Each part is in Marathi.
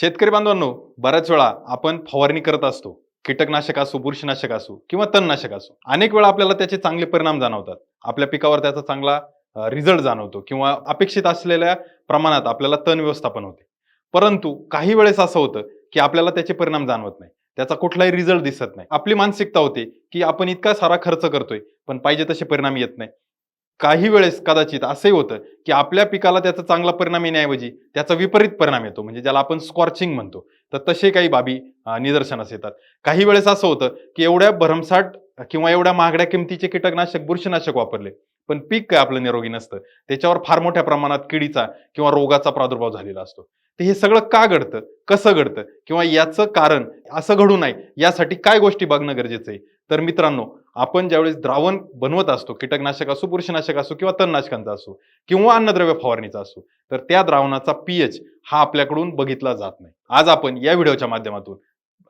शेतकरी बांधवांनो बऱ्याच वेळा आपण फवारणी करत असतो. कीटकनाशक असो बुरशीनाशक असो किंवा तणनाशक असो. अनेक वेळा आपल्याला त्याचे चांगले परिणाम जाणवतात. आपल्या पिकावर त्याचा चांगला रिझल्ट जाणवतो किंवा अपेक्षित असलेल्या प्रमाणात आपल्याला तण व्यवस्थापन होते. परंतु काही वेळेस असं होतं की आपल्याला त्याचे परिणाम जाणवत नाही. त्याचा कुठलाही रिझल्ट दिसत नाही. आपली मानसिकता होते की आपण इतका सारा खर्च करतोय पण पाहिजे तसे परिणाम येत नाही. काही वेळेस कदाचित असंही होतं की आपल्या पिकाला त्याचा चांगला परिणाम येण्याऐवजी त्याचा विपरीत परिणाम येतो म्हणजे ज्याला आपण स्कॉर्चिंग म्हणतो. तर तसे काही बाबी निदर्शनास येतात. काही वेळेस असं होतं की एवढ्या भरमसाठ किंवा एवढ्या महागड्या किमतीचे कीटकनाशक बुरशीनाशक वापरले पण पीक काय आपलं निरोगी नसतं. त्याच्यावर फार मोठ्या प्रमाणात किडीचा किंवा रोगाचा प्रादुर्भाव झालेला असतो. तर हे सगळं का घडतं कसं घडतं किंवा याचं कारण असं घडू नये यासाठी काय गोष्टी बघणं गरजेचं आहे? तर मित्रांनो आपण ज्यावेळेस द्रावण बनवत असतो कीटकनाशक असो बुरशीनाशक असो किंवा तणनाशकांचा असो किंवा अन्नद्रव्य फवारणीचा असो तर त्या द्रावणाचा पीएच हा आपल्याकडून बघितला जात नाही. आज आपण या व्हिडिओच्या माध्यमातून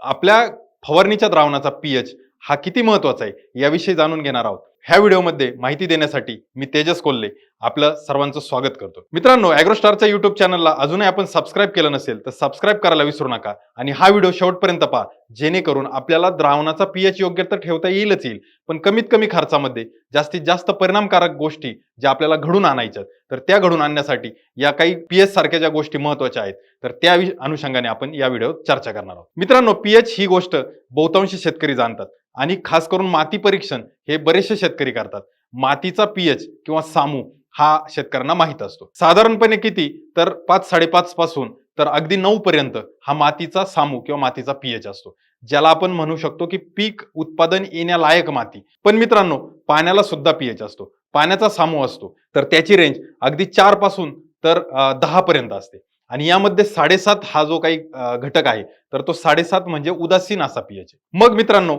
आपल्या फवारणीच्या द्रावणाचा पीएच हा किती महत्त्वाचा आहे याविषयी जाणून घेणार आहोत. ह्या व्हिडिओमध्ये माहिती देण्यासाठी मी तेजस कोल्हे आपलं सर्वांचं स्वागत करतो. मित्रांनो अॅग्रोस्टारच्या युट्यूब चॅनलला अजूनही आपण सबस्क्राईब केलं नसेल तर सबस्क्राईब करायला विसरू नका आणि हा व्हिडिओ शेवटपर्यंत पहा जेणेकरून आपल्याला द्रावणाचा पीएच योग्य तर ठेवता येईलच येईल पण कमीत कमी खर्चामध्ये जास्तीत जास्त परिणामकारक गोष्टी ज्या आपल्याला घडून आणायच्या तर त्या घडून आणण्यासाठी या काही पीएच सारख्या ज्या गोष्टी महत्त्वाच्या आहेत तर त्या अनुषंगाने आपण या व्हिडिओत चर्चा करणार आहोत. मित्रांनो पीएच ही गोष्ट बहुतांशी शेतकरी जाणतात. आणि खास करून माती परीक्षण हे बरेचसे शेतकरी करतात. मातीचा पीएच किंवा सामू हा शेतकऱ्यांना माहीत असतो. साधारणपणे किती? तर पाच साडेपाच पासून तर अगदी नऊ पर्यंत हा मातीचा सामू किंवा मातीचा पीएच असतो. ज्याला आपण म्हणू शकतो की पीक उत्पादन येण्यालायक माती. पण मित्रांनो पाण्याला सुद्धा पीएच असतो. पाण्याचा सामू असतो. तर त्याची रेंज अगदी चारपासून तर दहा पर्यंत असते. आणि यामध्ये साडेसात हा जो काही घटक आहे तर तो साडेसात म्हणजे उदासीन असा पीएच मग मित्रांनो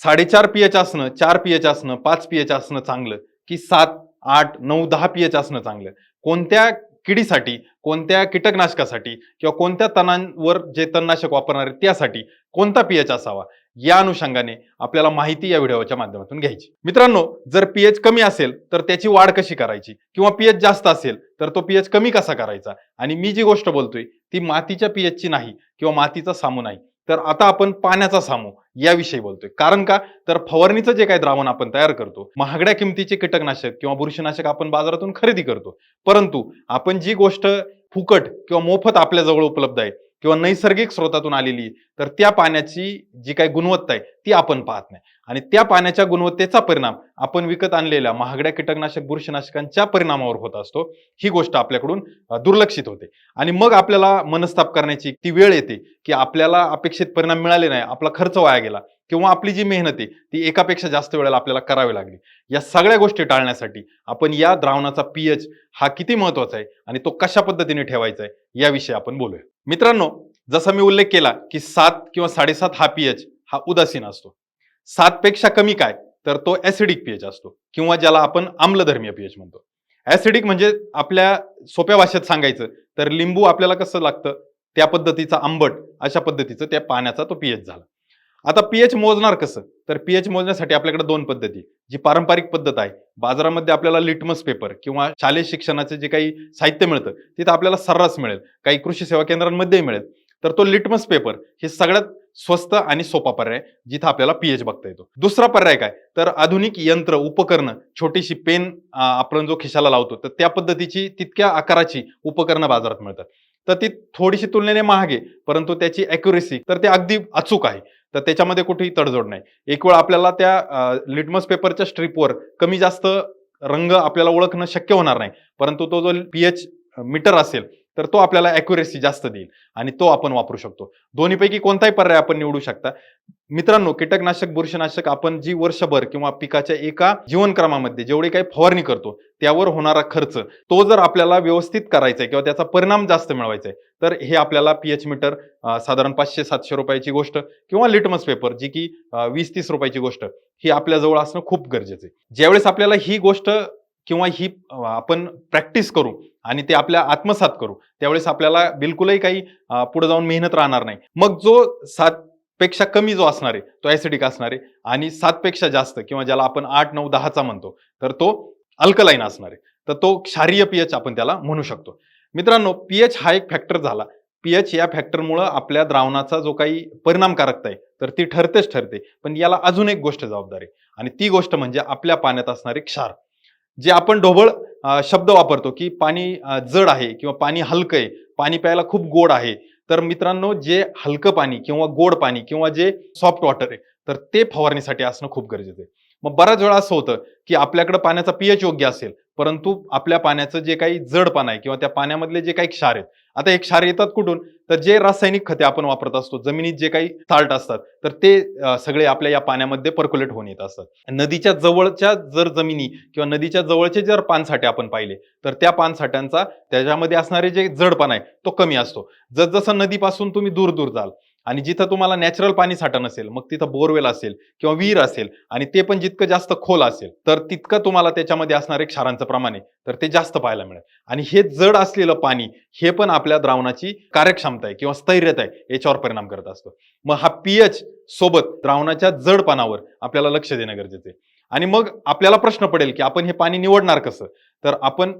साडेचार पीएच असणं चार पीएच असणं पाच पीएच असणं चांगलं की सात आठ नऊ दहा पीएच असणं चांगलं. कोणत्या किडीसाठी कोणत्या कीटकनाशकासाठी किंवा कोणत्या तणांवर जे तणनाशक वापरणार आहे त्यासाठी कोणता पीएच असावा? या अनुषंगाने आपल्याला माहिती या व्हिडिओच्या माध्यमातून घ्यायची. मित्रांनो जर पीएच कमी असेल तर त्याची वाढ कशी करायची? किंवा पीएच जास्त असेल तर तो पीएच कमी कसा करायचा? आणि मी जी गोष्ट बोलतोय ती मातीच्या पीएचची नाही किंवा मातीचा सामू नाही. तर आता आपण पाण्याचा सामू याविषयी बोलतोय. कारण का? तर फवारणीचं जे काही द्रावण आपण तयार करतो महागड्या किमतीचे कीटकनाशक किंवा बुरशीनाशक आपण बाजारातून खरेदी करतो. परंतु आपण जी गोष्ट फुकट किंवा मोफत आपल्या जवळ उपलब्ध आहे किंवा नैसर्गिक स्रोतातून आलेली तर त्या पाण्याची जी काही गुणवत्ता आहे ती आपण पाहत नाही. आणि त्या पाण्याच्या गुणवत्तेचा परिणाम आपण विकत आणलेल्या महागड्या कीटकनाशक बुरशीनाशकांच्या परिणामावर होत असतो. ही गोष्ट आपल्याकडून दुर्लक्षित होते. आणि मग आपल्याला मनस्ताप करण्याची ती वेळ येते की आपल्याला अपेक्षित परिणाम मिळाले नाही आपला खर्च वाया गेला किंवा आपली जी मेहनत आहे ती एकापेक्षा जास्त वेळेला आपल्याला करावी लागली. या सगळ्या गोष्टी टाळण्यासाठी आपण या द्रावणाचा पीएच हा किती महत्त्वाचा आहे आणि तो कशा पद्धतीने ठेवायचा आहे याविषयी आपण बोलूया. मित्रांनो जसा मी उल्लेख केला की सात किंवा साडेसात हा पीएच हा उदासीन असतो. सात पेक्षा कमी काय? तर तो ऍसिडिक पीएच असतो. किंवा ज्याला आपण आम्लधर्मीय पीएच म्हणतो. ऍसिडिक म्हणजे आपल्या सोप्या भाषेत सांगायचं तर लिंबू आपल्याला कसं लागतं? त्या पद्धतीचा आंबट अशा पद्धतीचं त्या पाण्याचा तो पीएच झाला. आता पीएच मोजणार कसं? तर पीएच मोजण्यासाठी आपल्याकडे दोन पद्धती. जी पारंपरिक पद्धत आहे बाजारामध्ये आपल्याला लिटमस पेपर किंवा शालेय शिक्षणाचे जे काही साहित्य मिळतं तिथं आपल्याला सर्रास मिळेल. काही कृषी सेवा केंद्रांमध्येही मिळेल. तर तो लिटमस पेपर हे सगळ्यात स्वस्त आणि सोपा पर्याय जिथं आपल्याला पीएच बघता येतो. दुसरा पर्याय काय? तर आधुनिक यंत्र उपकरणं छोटीशी पेन आपण जो खिशाला लावतो तर त्या पद्धतीची तितक्या आकाराची उपकरणं बाजारात मिळतात. तर ती थोडीशी तुलनेने महागे परंतु त्याची अॅक्युरेसी तर ते अगदी अचूक आहे. तर त्याच्यामध्ये कुठेही तडजोड नाही. एक वेळ आपल्याला त्या लिटमस पेपरच्या स्ट्रीपवर कमी जास्त रंग आपल्याला ओळखणं शक्य होणार नाही परंतु तो जो पीएच मीटर असेल तर तो आपल्याला अॅक्युरेसी जास्त देईल आणि तो आपण वापरू शकतो. दोन्हीपैकी कोणताही पर्याय आपण निवडू शकता. मित्रांनो कीटकनाशक बुरशीनाशक आपण जी वर्षभर किंवा पिकाच्या एका जीवनक्रमामध्ये जेवढी काही फवारणी करतो त्यावर होणारा खर्च तो जर आपल्याला व्यवस्थित करायचा आहे किंवा त्याचा परिणाम जास्त मिळवायचा आहे तर हे आपल्याला पीएच मीटर साधारण पाचशे सातशे रुपयाची गोष्ट किंवा लिटमस पेपर जी की वीस तीस रुपयाची गोष्ट ही आपल्या जवळ असणं खूप गरजेचं आहे ज्यावेळेस आपल्याला ही गोष्ट किंवा ही आपण प्रॅक्टिस करू आणि ते आपल्या आत्मसात करू. त्यावेळेस आपल्याला बिलकुलही काही पुढे जाऊन मेहनत राहणार नाही. मग जो सात पेक्षा कमी जो असणार आहे तो ऍसिडिक असणार आहे आणि सातपेक्षा जास्त किंवा ज्याला आपण आठ नऊ दहाचा म्हणतो तर तो अल्कलाईन असणार आहे. तर तो क्षारीय पीएच आपण त्याला म्हणू शकतो. मित्रांनो पीएच हा एक फॅक्टर झाला. पीएच या फॅक्टरमुळं आपल्या द्रावणाचा जो काही परिणामकारकता आहे तर ती ठरतेच ठरते. पण याला अजून एक गोष्ट जबाबदार आहे. आणि ती गोष्ट म्हणजे आपल्या पाण्यात असणारे क्षार. जे आपण ढोबळ शब्द वापरतो की पाणी जड आहे किंवा पाणी हलकं आहे पाणी प्यायला खूप गोड आहे. तर मित्रांनो जे हलकं पाणी किंवा गोड पाणी किंवा जे सॉफ्ट वॉटर आहे तर ते फवारणीसाठी असणं खूप गरजेचं आहे. मग बऱ्याच वेळा असं होतं की आपल्याकडे पाण्याचा पीएच योग्य असेल परंतु आपल्या पाण्याचं जे काही जडपण आहे किंवा त्या पाण्यामधले जे काही क्षार आहेत आता हे क्षार येतात कुठून? तर जे रासायनिक खते आपण वापरत असतो जमिनीत जे काही साल्ट असतात तर ते सगळे आपल्या या पाण्यामध्ये पर्क्युलेट होऊन येत असतात. नदीच्या जवळच्या जर जमिनी किंवा नदीच्या जवळचे जर पानसाठे आपण पाहिले तर त्या पानसाठ्यांचा त्याच्यामध्ये असणारे जे जडपणा आहे तो कमी असतो. जसजसं नदीपासून तुम्ही दूर दूर जाल आणि जिथं तुम्हाला नॅचरल पाणी साठा नसेल मग तिथं बोरवेल असेल किंवा विहीर असेल आणि ते पण जितकं जास्त खोल असेल तर तितकं तुम्हाला त्याच्यामध्ये असणारे क्षारांचं प्रमाण आहे तर ते जास्त पाहायला मिळेल. आणि हे जड असलेलं पाणी हे पण आपल्या द्रावणाची कार्यक्षमता आहे किंवा स्थैर्यता आहे याच्यावर परिणाम करत असतो. मग हा पीएच सोबत द्रावणाच्या जडपणावर आपल्याला लक्ष देणं गरजेचं आहे. आणि मग आपल्याला प्रश्न पडेल की आपण हे पाणी निवडणार कसं? तर आपण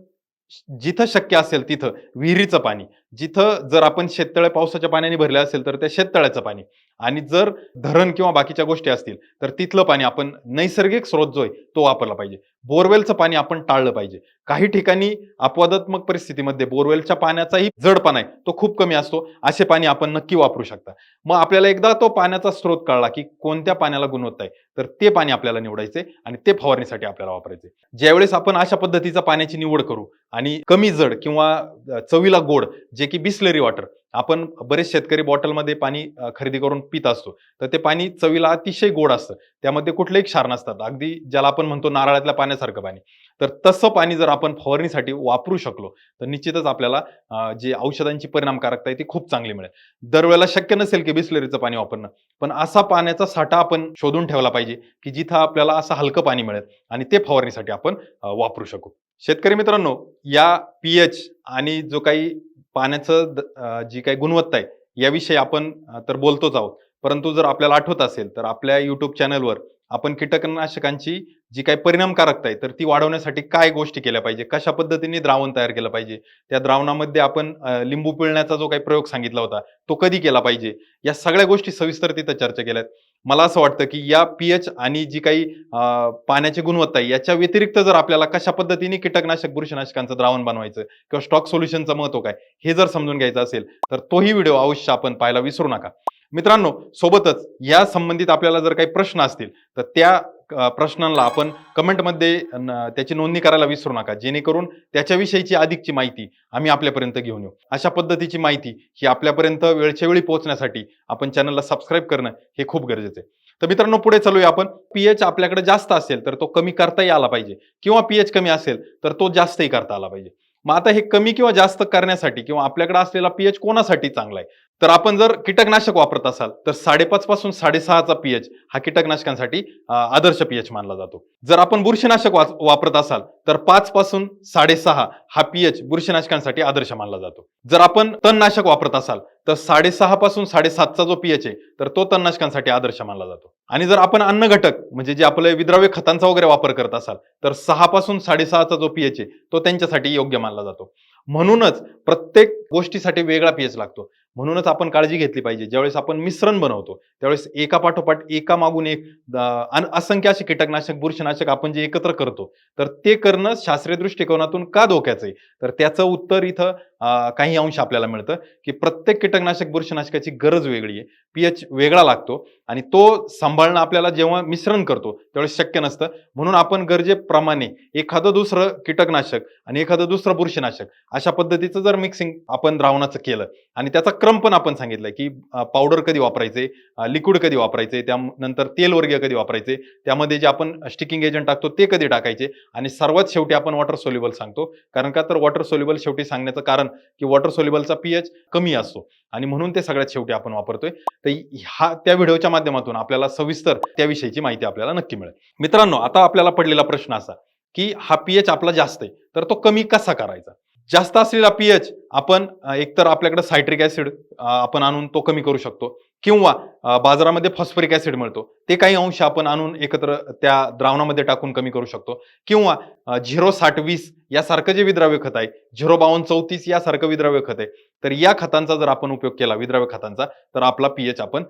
जिथं शक्य असेल तिथं विहिरीचं पाणी जिथं जर आपण शेततळे पावसाच्या पाण्याने भरले असेल तर त्या शेततळ्याचं पाणी. आणि जर धरण किंवा बाकीच्या गोष्टी असतील तर तिथलं पाणी आपण नैसर्गिक स्रोत जो आहे तो वापरला पाहिजे. बोरवेलचं पाणी आपण टाळलं पाहिजे. काही ठिकाणी अपवादात्मक परिस्थितीमध्ये बोरवेलच्या पाण्याचाही जडपणा आहे तो खूप कमी असतो. असे पाणी आपण नक्की वापरू शकता. मग आपल्याला एकदा तो पाण्याचा स्रोत कळला की कोणत्या पाण्याला गुणवत्ता आहे तर ते पाणी आपल्याला निवडायचे आणि ते फवारणीसाठी आपल्याला वापरायचे. ज्यावेळेस आपण अशा पद्धतीचा पाण्याची निवड करू आणि कमी जड किंवा चवीला गोड जे जे की बिस्लरी वॉटर आपण बरेच शेतकरी बॉटलमध्ये पाणी खरेदी करून पित असतो. तर ते पाणी चवीला अतिशय गोड असतं. त्यामध्ये कुठलेही क्षार नसतात. अगदी ज्याला आपण म्हणतो नारळातल्या पाण्यासारखं पाणी. तर तसं पाणी जर आपण फवारणीसाठी वापरू शकलो तर निश्चितच आपल्याला जे औषधांची परिणामकारकता आहे ती खूप चांगली मिळेल. दरवेळेला शक्य नसेल की बिस्लरीचं पाणी वापरणं पण असा पाण्याचा साठा आपण शोधून ठेवला पाहिजे की जिथं आपल्याला असं हलकं पाणी मिळेल आणि ते फवारणीसाठी आपण वापरू शकू. शेतकरी मित्रांनो या पीएच आणि जो काही पाण्याचं जी काही गुणवत्ता आहे याविषयी आपण तर बोलतोच आहोत. परंतु जर आपल्याला आठवत असेल तर आपल्या युट्यूब चॅनलवर आपण कीटकनाशकांची जी काही परिणामकारकता आहे तर ती वाढवण्यासाठी काय गोष्टी केल्या पाहिजे? कशा पद्धतीने द्रावण तयार केलं पाहिजे? त्या द्रावणामध्ये आपण लिंबू पिळण्याचा जो काही प्रयोग सांगितला होता तो कधी केला पाहिजे? या सगळ्या गोष्टी सविस्तर तिथं चर्चा केल्यात. मला असं वाटतं की या पीएच आणि जी काही पाण्याची गुणवत्ता आहे याच्या व्यतिरिक्त जर आपल्याला कशा पद्धतीने कीटकनाशक बुरशीनाशकांचं द्रावण बनवायचं किंवा स्टॉक सोल्युशनचं महत्त्व काय हे जर समजून घ्यायचं असेल तर तोही व्हिडिओ अवश्य आपण पाहायला विसरू नका. मित्रांनो सोबतच या संबंधित आपल्याला जर काही प्रश्न असतील तर त्या प्रश्नांना आपण कमेंटमध्ये त्याची नोंदणी करायला विसरू नका. जेणेकरून त्याच्याविषयीची अधिकची माहिती आम्ही आपल्यापर्यंत घेऊन येऊ. अशा पद्धतीची माहिती ही आपल्यापर्यंत वेळच्या वेळी पोहोचण्यासाठी आपण चॅनलला सबस्क्राईब करणं हे खूप गरजेचं आहे. तर मित्रांनो पुढे चालूया आपण. पीएच आपल्याकडे जास्त असेल तर तो कमी करताही आला पाहिजे. किंवा पीएच कमी असेल तर तो जास्तही करता आला पाहिजे. मग आता हे कमी किंवा जास्त करण्यासाठी किंवा आपल्याकडे असलेला पीएच कोणासाठी चांगला आहे? तर आपण जर कीटकनाशक वापरत असाल तर साडेपाच पासून साडेसहाचा पीएच हा कीटकनाशकांसाठी आदर्श पीएच मानला जातो. जर आपण बुरशीनाशक वापरत असाल तर पाच पासून साडेसहा हा पीएच बुरशीनाशकांसाठी आदर्श मानला जातो. जर आपण तणनाशक वापरत असाल तर साडेसहा पासून साडेसातचा जो पीएच आहे तर तो तणनाशकांसाठी आदर्श मानला जातो. आणि जर आपण अन्न घटक म्हणजे जे आपले विद्राव्य खतांचा वगैरे वापर करत असाल तर सहा पासून साडेसहाचा जो पीएच आहे तो त्यांच्यासाठी योग्य मानला जातो. म्हणूनच प्रत्येक गोष्टीसाठी वेगळा पीएच लागतो. म्हणूनच आपण काळजी घेतली पाहिजे. ज्यावेळेस आपण मिश्रण बनवतो त्यावेळेस एका पाठोपाठ एका मागून एक अन- असंख्य असे कीटकनाशक बुरशीनाशक आपण जे एकत्र करतो तर ते करणं शास्त्रीय दृष्टिकोनातून का धोक्याचं आहे? तर त्याचं उत्तर इथं काही अंश आपल्याला मिळतं की प्रत्येक कीटकनाशक बुरशीनाशकाची गरज वेगळी आहे. पीएच वेगळा लागतो आणि तो सांभाळणं आपल्याला जेव्हा मिश्रण करतो त्यावेळेस शक्य नसतं. म्हणून आपण गरजेप्रमाणे एखादं दुसरं कीटकनाशक आणि एखादं दुसरं बुरशीनाशक अशा पद्धतीचं जर मिक्सिंग आपण द्रावणाचं केलं आणि त्याचा क्रम पण आपण सांगितलाय की पावडर कधी वापरायचे लिक्विड कधी वापरायचे त्यानंतर तेल वर्गीय कधी वापरायचे त्यामध्ये जे आपण स्टिकिंग एजंट टाकतो ते कधी टाकायचे आणि सर्वात शेवटी आपण वॉटर सोल्युबल सांगतो. कारण का तर वॉटर सोल्युबल शेवटी सांगण्याचं कारण की वॉटर सोल्युबलचा पीएच कमी असतो आणि म्हणून ते सगळ्यात शेवटी आपण वापरतोय. तर हा त्या व्हिडिओच्या माध्यमातून आपल्याला सविस्तर त्याविषयीची माहिती आपल्याला नक्की मिळेल. मित्रांनो आता आपल्याला पडलेला प्रश्न असा की हा पीएच आपला जास्त आहे तर तो कमी कसा करायचा? जास्त असलेला पीएच आपण एकतर आपल्याकडे सायट्रिक ऍसिड आपण आणून तो कमी करू शकतो. किंवा बाजारामध्ये फॉस्फरिक ऍसिड मिळतो. ते काही अंश आपण आणून एकत्र त्या द्रावणामध्ये टाकून कमी करू शकतो. किंवा झिरो साठ वीस यासारखं जे विद्राव्य खत आहे झिरो बावन्न चौतीस यासारखं विद्राव्य खत आहे तर या खतांचा जर आपण उपयोग केला विद्राव्य खतांचा तर आपला पीएच आपण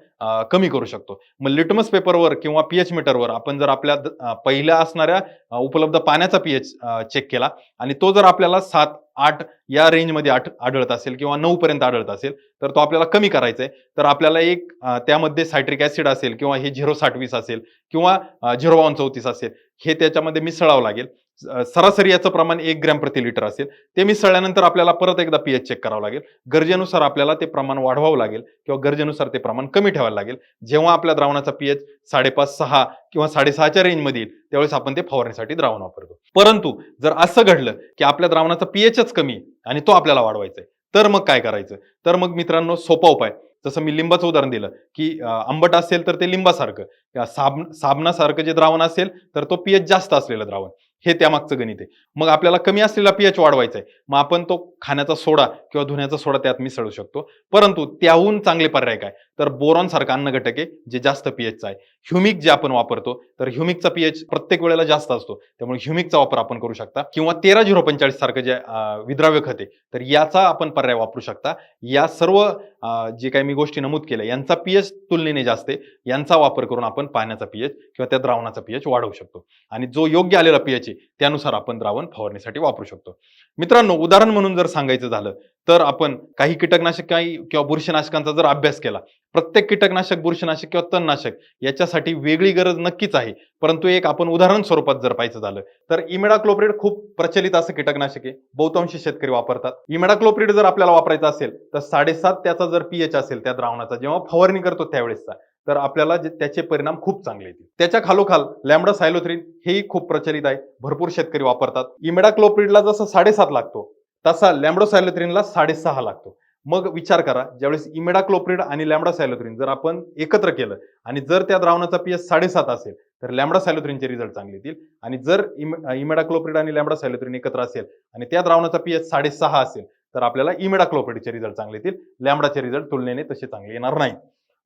कमी करू शकतो. मग लिटमस पेपरवर किंवा पीएच मीटरवर आपण जर आपल्या पहिल्या असणाऱ्या उपलब्ध पाण्याचा पीएच चेक केला आणि तो जर आपल्याला सात आठ या रेंजमध्ये आठ आढळत असेल किंवा नऊ पर्यंत आढळत असेल तर तो आपल्याला कमी करायचा आहे तर आपल्याला एक त्यामध्ये सायट्रिक ऍसिड असेल किंवा हे झिरो साठवीस असेल किंवा झिरो बावन चौतीस असेल हे त्याच्यामध्ये मिसळावं लागेल. सरासरी याचं प्रमाण एक ग्रॅम प्रति लिटर असेल. ते मिसळल्यानंतर आपल्याला परत एकदा पीएच चेक करावं लागेल. गरजेनुसार आपल्याला ते प्रमाण वाढवावं लागेल किंवा गरजेनुसार ते प्रमाण कमी ठेवायला लागेल. जेव्हा आपल्या द्रावणाचा पीएच साडेपाच सहा किंवा साडेसहाच्या रेंजमध्ये येईल त्यावेळेस आपण ते फवारणीसाठी द्रावण वापरतो. परंतु जर असं घडलं की आपल्या द्रावणाचा पीएचच कमी आहे आणि तो आपल्याला वाढवायचा आहे तर मग काय करायचं? तर मग मित्रांनो सोपा उपाय. जसं मी लिंबाचं उदाहरण दिलं की आंबट असेल तर ते लिंबासारखं. साब साबणासारखं जे द्रावण असेल तर तो पीएच जास्त असलेलं द्रावण. हे त्यामागचं गणित आहे. मग आपल्याला कमी असलेला पीएच वाढवायचा आहे. मग आपण तो खाण्याचा सोडा किंवा धुण्याचा सोडा त्यात मिसळू शकतो. परंतु त्याहून चांगले पर्याय काय? तर बोरॉन सारखा अन्न घटक आहे जे जास्त पीएचचा आहे. ह्युमिक जे आपण वापरतो तर ह्युमिकचा पीएच प्रत्येक वेळेला जास्त असतो. त्यामुळे ह्युमिकचा वापर आपण करू शकता. किंवा तेरा झिरो पंचाळीस सारखं जे विद्राव्य खत आहे तर याचा आपण पर्याय वापरू शकता. या सर्व जे काही मी गोष्टी नमूद केल्या यांचा पीएच तुलनेने जास्त आहे. यांचा वापर करून आपण पाण्याचा पीएच किंवा त्या द्रावणाचा पीएच वाढवू शकतो. आणि जो योग्य आलेला पीएच आहे त्यानुसार आपण द्रावण फवारणीसाठी वापरू शकतो. मित्रांनो उदाहरण म्हणून जर सांगायचं झालं तर आपण काही कीटकनाशक काही किंवा बुरशीनाशकांचा जर अभ्यास केला प्रत्येक कीटकनाशक बुरशीनाशक किंवा तणनाशक याच्यासाठी वेगळी गरज नक्कीच आहे. परंतु एक आपण उदाहरण स्वरूपात जर पाहायचं झालं तर इमेडाक्लोप्रिड खूप प्रचलित असं कीटकनाशक आहे. बहुतांशी शेतकरी वापरतात. इमेडाक्लोप्रिड जर आपल्याला वापरायचं असेल तर साडेसात त्याचा जर पीएच असेल त्या द्रावणाचा जेव्हा फवारणी करतो त्यावेळेसचा तर आपल्याला त्याचे परिणाम खूप चांगले येतील त्याच्या खालोखाल लॅमडा सायलोथ्रीन हेही खूप प्रचलित आहे. भरपूर शेतकरी वापरतात. इमिडाक्लोप्रिडला जसं साडेसात लागतो तसा लॅमडो सायलोथ्रिनला साडेसहा लागतो. मग विचार करा ज्यावेळेस इमेडा क्लोप्रिड आणि लॅम्डा सायलोथ्रिन जर आपण एकत्र केलं आणि जर त्या द्रावणाचा पीएच साडेसात असेल तर लॅम्डा सायलोथ्रिनचे रिझल्ट चांगले येतील. आणि जर इमेडा क्लोपरीड आणि लॅम्डा सायलोथ्रिन एकत्र असेल आणि त्या द्रावणाचा पीएच साडेसहा असेल तर आपल्याला इमेडा क्लोप्रिडचे रिझल्ट चांगले येतील. लॅमडाचे रिझल्ट तुलनेने तसे चांगले येणार नाहीत.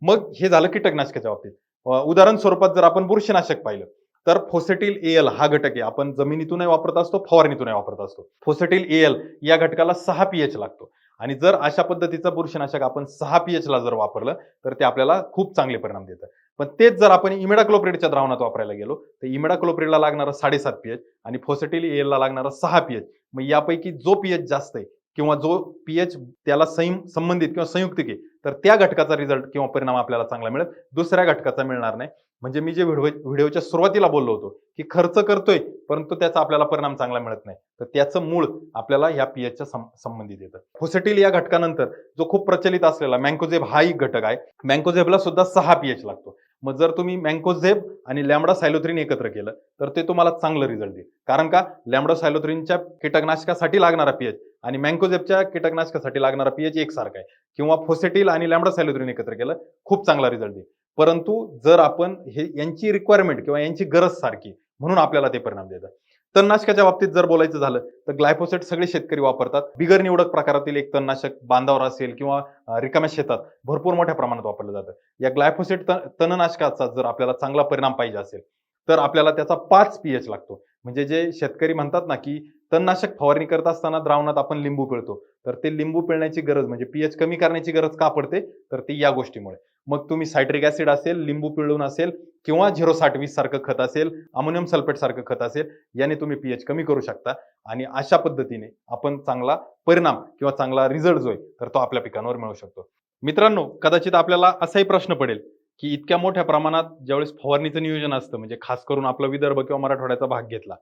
मग हे झालं कीटकनाशकाच्या बाबतीत. उदाहरण स्वरूपात जर आपण बुरशीनाशक पाहिलं तर फोसेटिल एल हा घटक आहे. आपण जमिनीतूनही वापरत असतो फवारणीतूनही वापरत असतो. फोसेटिल एल या घटकाला सहा पीएच लागतो. आणि जर अशा पद्धतीचं बुरशीनाशक आपण सहा पीएच ला जर वापरलं तर ते आपल्याला खूप चांगले परिणाम देतं. पण तेच जर आपण इमिडाक्लोप्रिडच्या द्रावणात वापरायला गेलो तर इमिडाक्लोप्रिडला लागणारा साडेसात पीएच आणि फोसेटिल एलला लागणारा सहा पीएच मग यापैकी जो पीएच जास्त आहे किंवा जो पीएच त्याला संयम संबंधित किंवा संयुक्तिक आहे तर त्या घटकाचा रिझल्ट किंवा परिणाम आपल्याला चांगला मिळेल. दुसऱ्या घटकाचा मिळणार नाही. म्हणजे मी जे व्हिडिओ व्हिडिओच्या सुरुवातीला बोललो होतो की खर्च करतोय परंतु त्याचा आपल्याला परिणाम चांगला मिळत नाही. तर त्याचं मूळ आपल्याला या पीएचच्या संबंधित येतं. फोसेटिल या घटकानंतर जो खूप प्रचलित असलेला मँकोझेब हा एक घटक आहे. मँकोझेबला सुद्धा सहा पीएच लागतो. मग जर तुम्ही मँकोझेब आणि लॅमडा सायलोथ्रिन एकत्र केलं तर ते तुम्हाला चांगलं रिझल्ट देईल. कारण का? लॅमडा सायलोथ्रिनच्या कीटकनाशकासाठी लागणारा पीएच आणि मँकोझेबच्या कीटकनाशकासाठी लागणारा पीएच एकसारखा आहे. किंवा फोसेटिल आणि लॅमडा सायलोथ्रिन एकत्र केलं खूप चांगला रिझल्ट देईल. परंतु जर आपण हे यांची रिक्वायरमेंट किंवा यांची गरज सारखी म्हणून आपल्याला ते परिणाम देतात तणनाशकाच्या बाबतीत जर बोलायचं झालं तर ग्लायफोसेट सगळे शेतकरी वापरतात. बिगर निवडक प्रकारातील एक तणनाशक बांधावर असेल किंवा रिकाम्या शेतात भरपूर मोठ्या प्रमाणात वापरलं जातं. या ग्लायफोसेट तणनाशकाचा जर आपल्याला चांगला परिणाम पाहिजे असेल तर आपल्याला त्याचा पाच पीएच लागतो. म्हणजे जे शेतकरी म्हणतात ना की तणनाशक फवारणी करत असताना द्रावणात आपण लिंबू पिळतो. तर ते लिंबू पिळण्याची गरज म्हणजे पीएच कमी करण्याची गरज का पडते? तर ती या गोष्टीमुळे. मग तुम्ही सायट्रिक ऍसिड असेल लिंबू पिळून असेल किंवा झिरो साठ वीस सारखं खत असेल अमोनियम सल्फेट सारखं खत असेल याने तुम्ही पीएच कमी करू शकता. आणि अशा पद्धतीने आपण चांगला परिणाम किंवा चांगला रिझल्ट जो आहे तर तो आपल्या पिकांवर मिळू शकतो. मित्रांनो कदाचित आपल्याला असाही प्रश्न पडेल की इतक्या मोठ्या प्रमाणात ज्यावेळेस फवारणीचं नियोजन असतं म्हणजे खास करून आपला विदर्भ किंवा मराठवाड्याचा भाग घेतला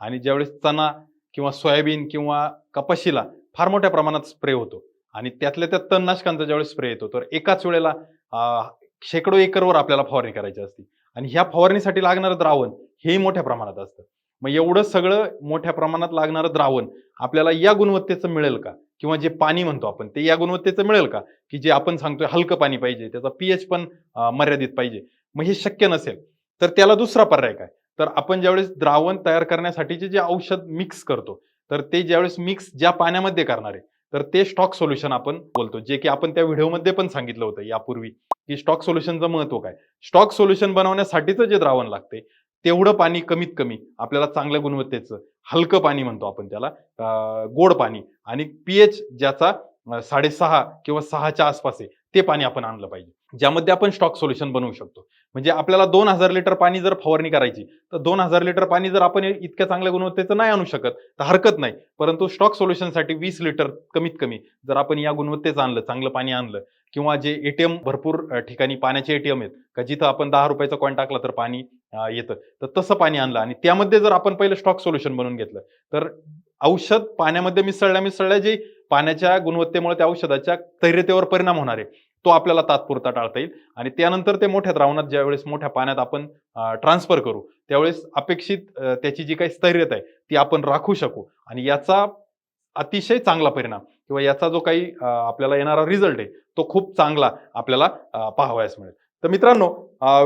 आणि ज्यावेळेस चणा किंवा सोयाबीन किंवा कपाशीला फार मोठ्या प्रमाणात स्प्रे होतो आणि त्यातल्या त्यात तणनाशकांचा ज्यावेळेस स्प्रे येतो तर एकाच वेळेला शेकडो एकरवर आपल्याला फवारणी करायची असते आणि ह्या फवारणीसाठी लागणारं द्रावण हेही मोठ्या प्रमाणात असतं. मग एवढं सगळं मोठ्या प्रमाणात लागणारं द्रावण आपल्याला या गुणवत्तेचं मिळेल का? किंवा जे पाणी म्हणतो आपण ते या गुणवत्तेचं मिळेल का? की जे आपण सांगतोय हलकं पाणी पाहिजे त्याचा पीएच पण मर्यादित पाहिजे. मग हे शक्य नसेल तर त्याला दुसरा पर्याय काय? तर आपण ज्यावेळेस द्रावण तयार करण्यासाठीचे जे औषध मिक्स करतो तर ते ज्यावेळेस मिक्स ज्या पाण्यामध्ये करणार आहे तर ते स्टॉक सोल्युशन आपण बोलतो. जे की आपण त्या व्हिडिओमध्ये पण सांगितलं होतं यापूर्वी की स्टॉक सोल्युशनचं महत्त्व काय? स्टॉक सोल्युशन बनवण्यासाठीचं जे द्रावण लागते तेवढं पाणी कमीत कमी आपल्याला चांगल्या गुणवत्तेचं हलकं पाणी म्हणतो आपण त्याला गोड पाणी. आणि पीएच ज्याचा साडेसहा किंवा सहाच्या आसपास आहे ते पाणी आपण आणलं पाहिजे. ज्यामध्ये आपण स्टॉक सोल्युशन बनवू शकतो. म्हणजे आपल्याला दोन हजार लिटर पाणी जर फवारणी करायची तर दोन हजार लिटर पाणी जर आपण इतक्या चांगल्या गुणवत्तेचं नाही आणू शकत तर हरकत नाही. परंतु स्टॉक सोल्युशनसाठी वीस लिटर कमीत कमी जर आपण या गुणवत्तेचं आणलं चांगलं पाणी आणलं किंवा जे एटीएम भरपूर ठिकाणी पाण्याचे एटीएम आहेत का जिथं आपण दहा रुपयाचा कॉइन टाकला तर पाणी येतं. तर तसं पाणी आणलं आणि त्यामध्ये जर आपण पहिलं स्टॉक सोल्युशन बनवून घेतलं तर औषध पाण्यामध्ये मिसळल्या मिसळल्या जे पाण्याच्या गुणवत्तेमुळे त्या औषधाच्या तैर्यतेवर परिणाम होणार आहे तो आपल्याला तात्पुरता टाळता येईल. आणि त्यानंतर ते मोठ्या द्रावणात ज्यावेळेस मोठ्या पाण्यात आपण ट्रान्सफर करू त्यावेळेस अपेक्षित त्याची जी काही स्थैर्यता आहे ती आपण राखू शकू. आणि याचा अतिशय चांगला परिणाम किंवा याचा जो काही आपल्याला येणारा रिझल्ट आहे तो खूप चांगला आपल्याला पाहावयास मिळेल. तर मित्रांनो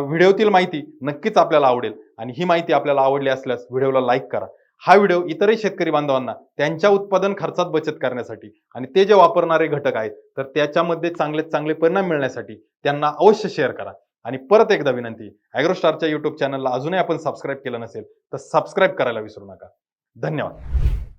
व्हिडिओतील माहिती नक्कीच आपल्याला आवडेल आणि ही माहिती आपल्याला आवडली असल्यास व्हिडिओला लाईक करा. हा व्हिडिओ इतरही शेतकरी बांधवांना त्यांच्या उत्पादन खर्चात बचत करण्यासाठी आणि ते जे वापरणारे घटक आहेत तर त्याच्यामध्ये चांगले चांगले परिणाम मिळण्यासाठी त्यांना अवश्य शेअर करा. आणि परत एकदा विनंती ॲग्रोस्टारच्या युट्यूब चॅनलला अजूनही आपण सबस्क्राईब केलं नसेल तर सबस्क्राईब करायला विसरू नका. धन्यवाद.